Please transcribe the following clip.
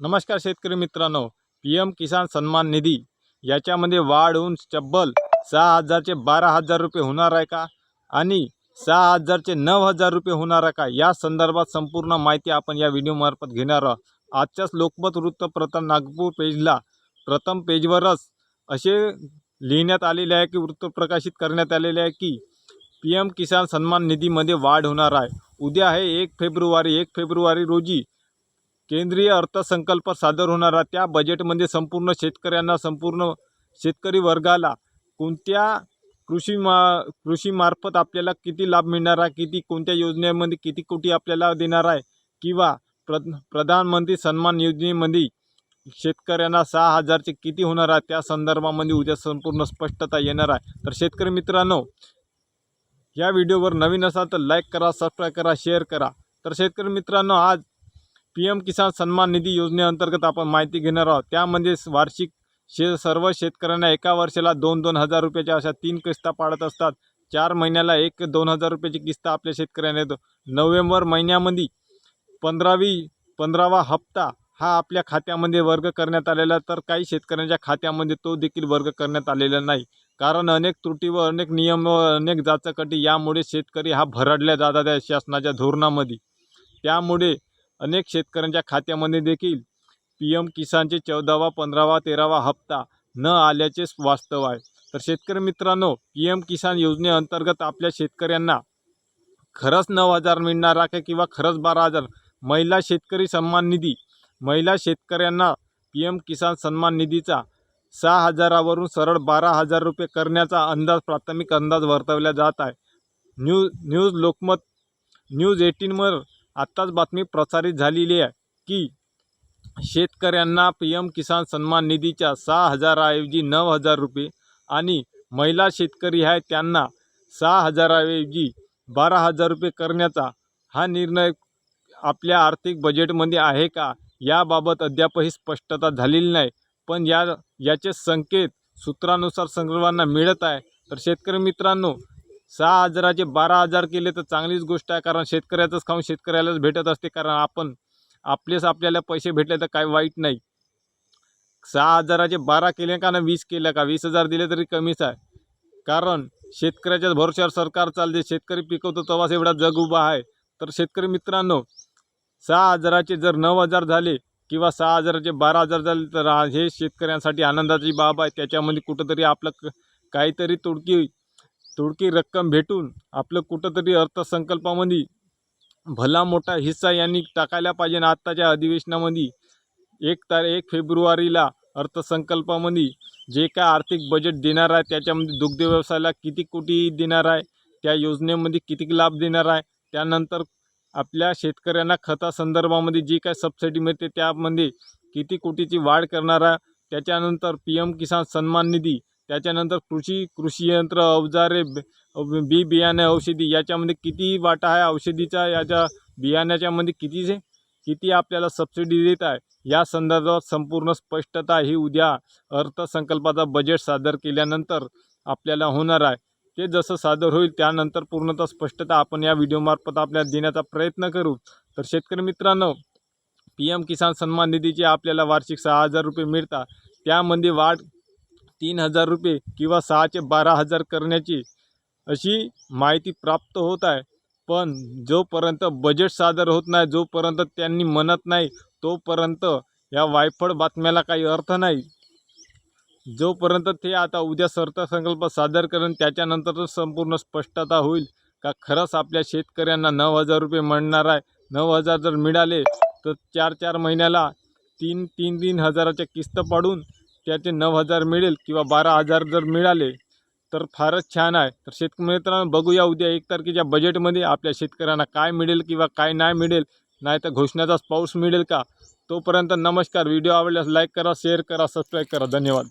नमस्कार शेतकरी मित्रांनो. पी एम किसान सन्मान निधी याच्यामध्ये वाढ होऊन तब्बल सहा हजारचे बारा हजार रुपये होणार आहे का? आणि सहा हजारचे नऊ हजार रुपये होणार आहे का? या संदर्भात संपूर्ण माहिती आपण या व्हिडिओमार्फत घेणार आहोत. आजच्याच लोकमत वृत्तप्रथम नागपूर पेजला प्रथम पेजवरच असे लिहिण्यात आलेले आहे की वृत्त प्रकाशित करण्यात आलेले आहे की पी एम किसान सन्मान निधीमध्ये वाढ होणार आहे. उद्या आहे एक फेब्रुवारी. एक फेब्रुवारी रोजी केंद्रीय अर्थसंकल्प सादर होणारा त्या बजेटमध्ये संपूर्ण शेतकऱ्यांना संपूर्ण शेतकरी वर्गाला कोणत्या कृषी मा कृषीमार्फत आपल्याला किती लाभ मिळणार आहे? किती कोणत्या योजनेमध्ये किती कोटी आपल्याला देणार आहे? किंवा प्र प्रधानमंत्री सन्मान योजनेमध्ये शेतकऱ्यांना सहा हजारचे किती होणार आहे? त्या संदर्भामध्ये उद्या संपूर्ण स्पष्टता येणार आहे. तर शेतकरी मित्रांनो या व्हिडिओवर नवीन असाल तर लाईक करा सबस्क्राईब करा शेअर करा. तर शेतकरी मित्रांनो आज पी एम किसान सन्मान निधी योजनेअंतर्गत आपण माहिती घेणार आहोत. त्यामध्ये वार्षिक शे सर्व शेतकऱ्यांना एका वर्षाला दोन दोन हजार रुपयाच्या अशा तीन किस्ता पाडत असतात. चार महिन्याला एक दोन हजार रुपयाची किस्त आपल्या शेतकऱ्यांना येतो. नोव्हेंबर महिन्यामध्ये पंधरावी पंधरावा हप्ता हा आपल्या खात्यामध्ये वर्ग करण्यात आलेला तर काही शेतकऱ्यांच्या खात्यामध्ये तो देखील वर्ग करण्यात आलेला नाही. कारण अनेक त्रुटी व अनेक नियम व अनेक जाचकटी यामुळे शेतकरी हा भरडल्या जातात आहे शासनाच्या धोरणामध्ये. त्यामुळे अनेक शेतकऱ्यांच्या खात्यामध्ये देखील पी एम किसानचे चौदावा पंधरावा तेरावा हप्ता न आल्याचे वास्तव आहे. तर शेतकरी मित्रांनो पी एम किसान योजनेअंतर्गत आपल्या शेतकऱ्यांना खरंच नऊ हजार मिळणार आहे किंवा खरंच बारा हजार महिला शेतकरी सन्मान निधी महिला शेतकऱ्यांना पी एम किसान सन्मान निधीचा सहा हजारावरून सरळ बारा हजार रुपये करण्याचा अंदाज प्राथमिक अंदाज वर्तवला जात आहे. न्यूज न्यूज लोकमत न्यूज एटीनवर आत्ताच बातमी प्रसारित झालेली आहे की शेतकऱ्यांना पी एम किसान सन्मान निधीच्या सहा हजाराऐवजी नऊ हजार रुपये आणि महिला शेतकरी आहे त्यांना सहा हजाराऐवजी बारा हजार रुपये करण्याचा हा निर्णय आपल्या आर्थिक बजेटमध्ये आहे का? याबाबत अद्यापही स्पष्टता झालेली नाही. पण या याचे संकेत सूत्रानुसार सर्वांना मिळत आहे. तर शेतकरी मित्रांनो सहा हजाराचे बारा हजार केले तर चांगलीच गोष्ट आहे कारण शेतकऱ्याचंच खाऊन शेतकऱ्यालाच भेटत असते कारण आपण आपलेच आपल्याला पैसे भेटले तर काय वाईट नाही. सहा हजाराचे बारा केले का ना वीस केल्या का? वीस हजार दिले तरी कमीच आहे. कारण शेतकऱ्याच्याच भरोश्यावर सरकार चालते शेतकरी पिकवतो तेव्हाच एवढा जग उभा आहे. तर शेतकरी मित्रांनो सहा हजाराचे जर नऊ हजार झाले किंवा सहा हजाराचे बारा हजार झाले तर हे शेतकऱ्यांसाठी आनंदाची बाब आहे. त्याच्यामध्ये कुठंतरी आपलं क काहीतरी तुडकी तुडकी रक्कम भेटून आपलं कुठंतरी अर्थसंकल्पामध्ये भला मोठा हिस्सा यांनी टाकायला पाहिजे ना आत्ताच्या अधिवेशनामध्ये एक तारीख एक फेब्रुवारीला अर्थसंकल्पामध्ये जे काय आर्थिक बजेट देणार आहे त्याच्यामध्ये दुग्ध व्यवसायाला किती कोटी देणार आहे त्या योजनेमध्ये किती लाभ देणार आहे त्यानंतर आपल्या शेतकऱ्यांना खतासंदर्भामध्ये जी काय सबसिडी मिळते त्यामध्ये किती कोटीची वाढ करणार आहे त्याच्यानंतर पी एम किसान सन्मान निधी त्याच्यानंतर कृषी कृषी यंत्र अवजारे बी बियाणे औषधी याच्यामध्ये किती वाटा आहे औषधीचा याच्या बियाण्याच्यामध्ये किती जे किती आपल्याला सबसिडी देत आहे या संदर्भात संपूर्ण स्पष्टता ही उद्या अर्थसंकल्पाचा बजेट सादर केल्यानंतर आपल्याला होणार आहे. ते जसं सादर होईल त्यानंतर पूर्णतः स्पष्टता आपण या व्हिडिओमार्फत आपल्याला देण्याचा प्रयत्न करू. तर शेतकरी मित्रांनो पी एम किसान सन्मान निधीचे आपल्याला वार्षिक सहा हजार रुपये मिळतात. त्यामध्ये वाढ तीन हजार रुपये किंवा सहाचे बारा हजार करण्याची अशी माहिती प्राप्त होत आहे. पण जोपर्यंत बजेट सादर होत नाही जोपर्यंत त्यांनी म्हणत नाही तोपर्यंत या वायफळ बातम्याला काही अर्थ नाही. जोपर्यंत ते आता उद्या अर्थसंकल्प सादर करेन त्याच्यानंतर संपूर्ण स्पष्टता होईल का? खरंच आपल्या शेतकऱ्यांना नऊ हजार रुपये मिळणार आहे. नऊ हजार जर मिळाले तर चार चार महिन्याला तीन तीन तीन हजाराच्या किस्त पाडून त्याचे नऊ हजार मिळेल किंवा बारा हजार जर मिळाले तर फारच छान आहे. तर शेतकरी मित्रांनो बघूया उद्या एक तारखेच्या बजेटमध्ये आपल्या शेतकऱ्यांना काय मिळेल किंवा काय नाही मिळेल. नाही तर घोषणाचाच पाऊस मिळेल का? तोपर्यंत नमस्कार. व्हिडिओ आवडल्यास लाईक करा शेअर करा सबस्क्राईब करा. धन्यवाद.